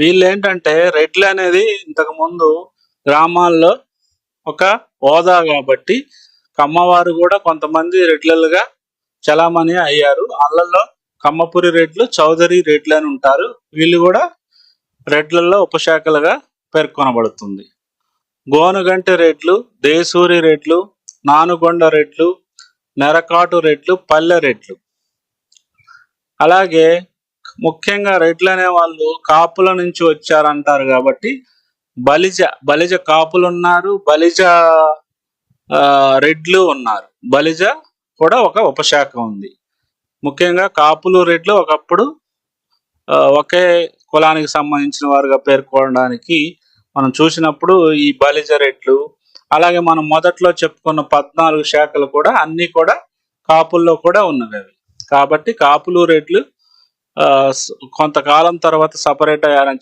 వీళ్ళు ఏంటంటే రెడ్లు అనేది ఇంతకు ముందు గ్రామాల్లో ఒక హోదా కాబట్టి కమ్మవారు కూడా కొంతమంది రెడ్లలుగా చలామణి అయ్యారు. అళ్ళల్లో కమ్మపురి రెడ్లు చౌదరి రెడ్లు అని ఉంటారు. వీళ్ళు కూడా రెడ్లలో ఉపశాఖలుగా పేర్కొనబడుతుంది. గోనుగంటి రెడ్లు దేశూరి రెడ్లు నానుగొండ రెడ్లు నెరకాటు రెడ్లు పల్లె రెడ్లు. అలాగే ముఖ్యంగా రెడ్లు అనే వాళ్ళు కాపుల నుంచి వచ్చారంటారు కాబట్టి బలిజ బలిజ కాపులు ఉన్నారు బలిజ రెడ్లు ఉన్నారు. బలిజ కూడా ఒక ఉపశాఖ ఉంది. ముఖ్యంగా కాపులు రెడ్లు ఒకప్పుడు ఒకే కులానికి సంబంధించిన వారుగా పేర్కొనడానికి మనం చూసినప్పుడు ఈ బలిజ రెడ్లు అలాగే మనం మొదట్లో చెప్పుకున్న పద్నాలుగు శాఖలు కూడా అన్ని కూడా కాపుల్లో కూడా ఉన్నవి అవి. కాబట్టి కాపులు రెడ్లు కొంతకాలం తర్వాత సపరేట్ అయ్యారని